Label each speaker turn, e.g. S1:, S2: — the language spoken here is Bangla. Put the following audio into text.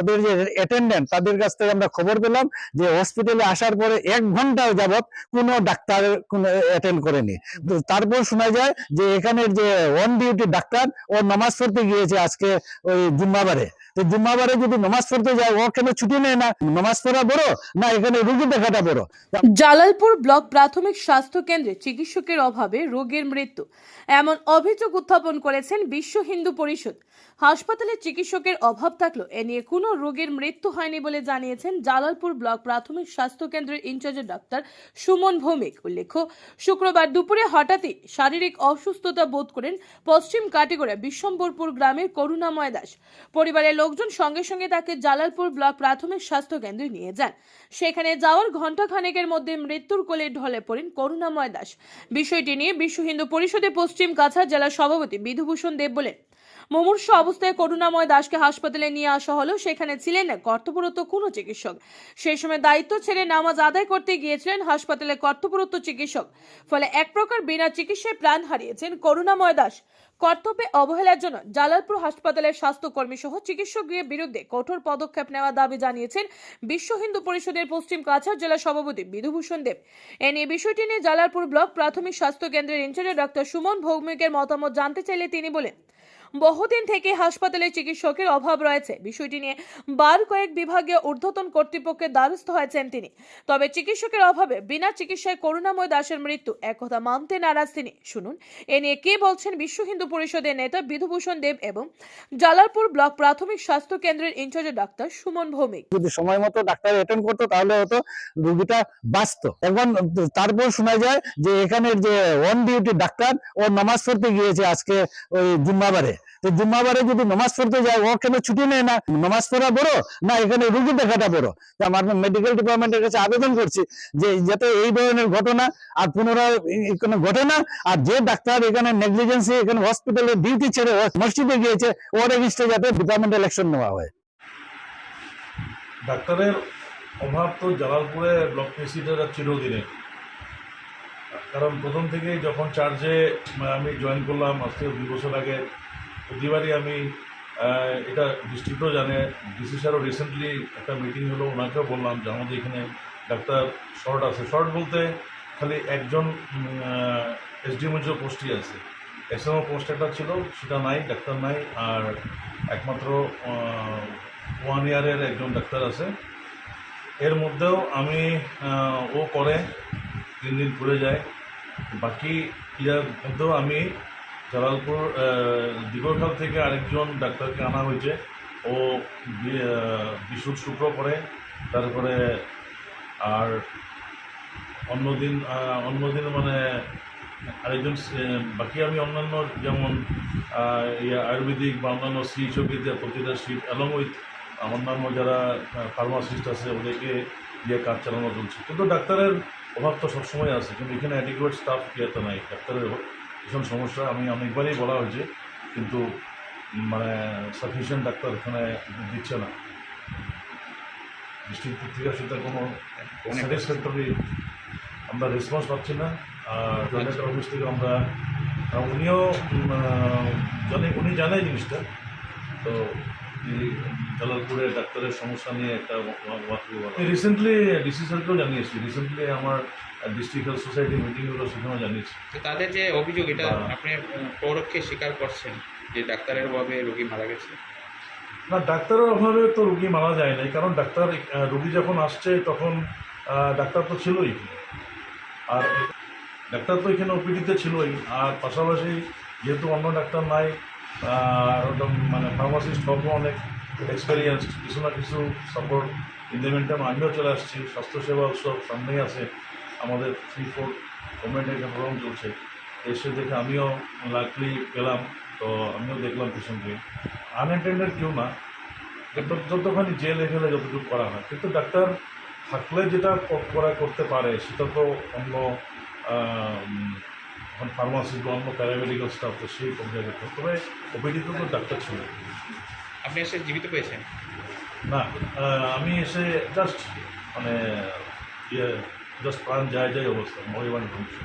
S1: ওদের যে অ্যাটেন্ডেন্ট তাদের কাছ থেকে আমরা খবর পেলাম যে হসপিটালে আসার পরে এক ঘণ্টা যাবৎ কোনো ডাক্তার কোনো অ্যাটেন্ড করেনি। তারপর শোনা যায় যে এখানের যে অন ডিউটি ডাক্তার ও নামাজ পড়তে গিয়েছে আজকে ওই জুম্মাবারে। তো জুম্মাবারে যদি নামাজ পড়তে যায় ও কেন ছুটি নেয় না? নামাজ পড়া বড় না এখানে রুগী দেখাটা বড়?
S2: জালালপুর ব্লক প্রাথমিক স্বাস্থ্য কেন্দ্রে চিকিৎসকের অভাবে রোগীর মৃত্যু। এমন অভিযোগ উত্থাপন করেছেন বিশ্ব হিন্দু পরিষদ। হাসপাতালে চিকিৎসকের অভাব থাকলেও এ নিয়ে কোনো রোগীর মৃত্যু হয়নি বলে জানিয়েছেন জালালপুর ব্লক প্রাথমিক স্বাস্থ্য কেন্দ্রের ইনচার্জ ডাক্তার সুমন ভৌমিক। উল্লেখ্য, শুক্রবার দুপুরে হঠাৎই শারীরিক অসুস্থতা বোধ করেন পশ্চিম কাটিগড়া বিশ্বম্বরপুর গ্রামের করুণাময় দাস। পরিবারের লোকজন সঙ্গে সঙ্গে তাকে জালালপুর ব্লক প্রাথমিক স্বাস্থ্য কেন্দ্রে নিয়ে যান। সেখানে যাওয়ার ঘণ্টা খানেকের মধ্যে মৃত্যুর কোলে ঢলে পড়েন করুণাময় দাস। বিষয়টি নিয়ে বিশ্ব হিন্দু পরিষদে পশ্চিম কাছাড় জেলা সভাপতি বিধুভূষণ দেব বলেন মুমূর্ষ অবস্থায় করুণাময় দাসকে হাসপাতালে নিয়ে আসা হলেও সেখানে ছিলেন কর্তব্যরত কোনো চিকিৎসক। সেই সময় দায়িত্ব ছেড়ে নামাজ আদায় করতে গিয়েছিলেন হাসপাতালে কর্তব্যরত চিকিৎসক। ফলে এক প্রকার বিনা চিকিৎসায় প্রাণ হারিয়েছেন করুণাময় দাস। কর্তব্যে অবহেলার জন্য জালালপুর হাসপাতালের স্বাস্থ্যকর্মী সহ চিকিৎসকদের বিরুদ্ধে কঠোর পদক্ষেপ নেওয়ার দাবি জানিয়েছেন বিশ্ব হিন্দু পরিষদের পশ্চিম কাছাড় জেলা সভাপতি বিধুভূষণ দেব। এ নিয়ে বিষয়টি নিয়ে জালালপুর ব্লক প্রাথমিক স্বাস্থ্য কেন্দ্রের ইনচার্জ ডক্টর সুমন ভৌমিকের মতামত জানতে চাইলে তিনি বলেন বহুদিন থেকে হাসপাতালে চিকিৎসকের অভাব রয়েছে। বিষয়টি নিয়ে বার কয়েক বিভাগীয় ঊর্ধ্বতন কর্তৃপক্ষের দ্বারস্থ হয়েছেন তিনি। তবে চিকিৎসকের অভাবে বিনা চিকিৎসায় করুণাময় দাসের মৃত্যু একথা মানতে নারাজ তিনি। শুনুন, এ নিয়ে কে বলছেন বিশ্ব হিন্দু পরিষদের নেতা বিধুভূষণ দেব এবং জালালপুর ব্লক প্রাথমিক স্বাস্থ্য কেন্দ্রের ইনচার্জ ডাক্তার সুমন ভৌমিক।
S1: যদি সময় মতো ডাক্তার অ্যাটেন্ড করতো, তাহলে হয়তো রুগীটা বাঁচতো। এখন তারপর শোনা যায় যে এখানের যে অন ডিউটি ডাক্তার, ও নামাজ পড়তে গিয়েছে আজকে ওই জুম্মাবারে তো জুম্মাবারে যদি নামাজ পড়তে যায় ও কেন ছুটি নেয় না? নামাজ পড়া বড় না এখানে রুগী দেখাটা বড়? তো আমার মেডিকেল ডিপার্টমেন্টের কাছে আবেদন করছি যে যাতে এই ধরনের ঘটনা আর পুনরায় কোনো ঘটে না, আর যে ডাক্তার এখানে নেগলিজেন্সি এখানে হসপিটালে ডিউটি ছেড়ে মসজিদে গিয়েছে ওর এগেনস্টে যাতে ডিপার্টমেন্টাল অ্যাকশন নেওয়া হয়।
S3: ডাক্তারের অভাব তো জালালপুরে ব্লক প্রেসিডেন্ট চিরদিনের। কারণ প্রথম থেকেই যখন চার্জে আমি জয়েন করলাম আজ থেকে দুই বছর আগে প্রতিবারই আমি এটা ডিস্ট্রিক্টও জানে, ডিসি স্যারও রিসেন্টলি একটা মিটিং হলো, ওনাকেও বললাম যে আমাদের এখানে ডাক্তার শর্ট আছে। শর্ট বলতে খালি একজন এসডিএমএচও পোস্টই আছে। এসএমও পোস্ট একটা ছিল, সেটা নাই, ডাক্তার নাই, আর একমাত্র ওয়ান ইয়ারের একজন ডাক্তার আছে। এর মধ্যেও আমি ও করে, তিন দিন ঘুরে যায়। বাকি ইয়ার মধ্যেও আমি জালালপুর দিগরখাল থেকে আরেকজন ডাক্তারকে আনা হয়েছে। ও বিশুদ্ধ শুক্র করে। তারপরে আর অন্যদিন অন্যদিন মানে আরেকজন বাকি আমি অন্যান্য যেমন ইয়ে আয়ুর্বেদিক বা অন্যান্য সিএইচওপিতে প্রতিটা সিট অ্যালং উইথ অন্যান্য যারা ফার্মাসিস্ট আছে, ওদেরকে দিয়ে কাজ চালানো চলছে। কিন্তু ডাক্তারের অভাব তো সবসময় আছে, কিন্তু এখানে অ্যাডিকুয়েট স্টাফ ইয়েতে নাই, ডাক্তারের ভীষণ সমস্যা। আমি অনেকবারই বলা হয়েছে কিন্তু মানে সাফিসিয়েন্ট ডাক্তার এখানে দিচ্ছে না। ডিস্ট্রিক্ট পত্রিকার সেটা কোনো স্যাটিসফ্যাক্টরি আমরা রেসপন্স পাচ্ছি না। আর জয়েন্ট অফিস থেকে আমরা উনিও জানে উনি জানে জিনিসটা। তো জালালপুরে ডাক্তারের সমস্যা নিয়ে একটা রিসেন্টলি ডিসি স্যারকেও জানিয়েছি। রিসেন্টলি আমার ডিস্ট্রিক্ট হেলথ সোসাইটি মিটিং হলো সেখানেও জানিয়েছি।
S4: তো তাদের যে অভিযোগ এটা। আপনি পরোক্ষে স্বীকার করছেন যে ডাক্তারের অভাবে রোগী মারা গেছে?
S3: না ডাক্তারের অভাবে তো রুগী মারা যায় নাই কারণ ডাক্তার রুগী যখন আসছে তখন ডাক্তার তো ছিলই। আর ডাক্তার তো এখানে ওপিডিতে ছিলই। আর পাশাপাশি যেহেতু অন্য ডাক্তার নাই মানে ফার্মাসিস্ট বাবু অনেক এক্সপেরিয়েন্স কিছু না কিছু সাপোর্ট ইন দ্য মেন্টাম আমিও চলে আসছি। স্বাস্থ্যসেবা উৎসব সামনেই আছে। আমাদের থ্রি ফোর গভর্নমেন্টের একটা প্রোগ্রাম চলছে। এসে দেখে আমিও লাকলি পেলাম। তো আমিও দেখলাম পেশেন্টকে আনএটেন্ডেড কেউ না। যতখানি জেল এখানে যতটুকু করা হয়। কিন্তু ডাক্তার থাকলে যেটা করা করতে পারে, সেটা তো অন্য ফার্মাসি বা অন্য প্যারামেডিক্যাল স্টাফ তো সেই কম জায়গায় তবে ওপিডিতে তো ডাক্তার ছিল
S4: আপনি এসে জীবিত পেয়েছেন?
S3: না আমি এসে জাস্ট মানে ইয়ে জাস্ট প্রাণ যায় যায় অবস্থা মরিবান ঘুমছে